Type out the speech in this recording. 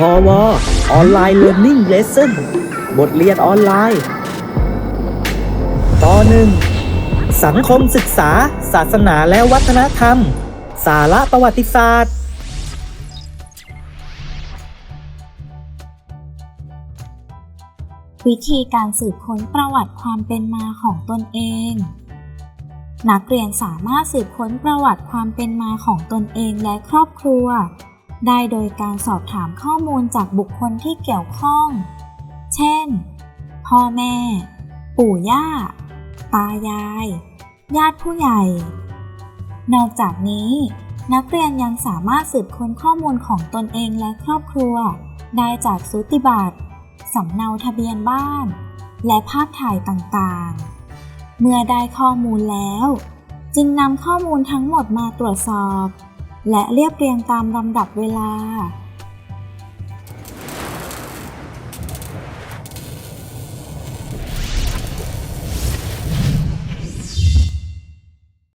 พอวออนไลน์เรียน i ิ g เลสเซ่นบทเรียนออนไลน์ ตอนหนึ่ง สังคมศึกษา ศาสนาและวัฒนธรรม สาระประวัติศาสตร์ วิธีการสืบค้นประวัติความเป็นมาของตนเอง นักเรียนสามารถสืบค้นประวัติความเป็นมาของตนเองและครอบครัว ได้โดยการสอบถามข้อมูลจากบุคคลที่เกี่ยวข้อง เช่น พ่อแม่ ปู่ย่า ตายาย ญาติผู้ใหญ่ นอกจากนี้ นักเรียนยังสามารถสืบค้นข้อมูลของตนเองและครอบครัว ได้จากสูติบัตรสำเนาทะเบียนบ้าน และภาพถ่ายต่างๆ เมื่อได้ข้อมูลแล้ว จึงนำข้อมูลทั้งหมดมาตรวจสอบ และเรียบเรียงตามลำดับเวลา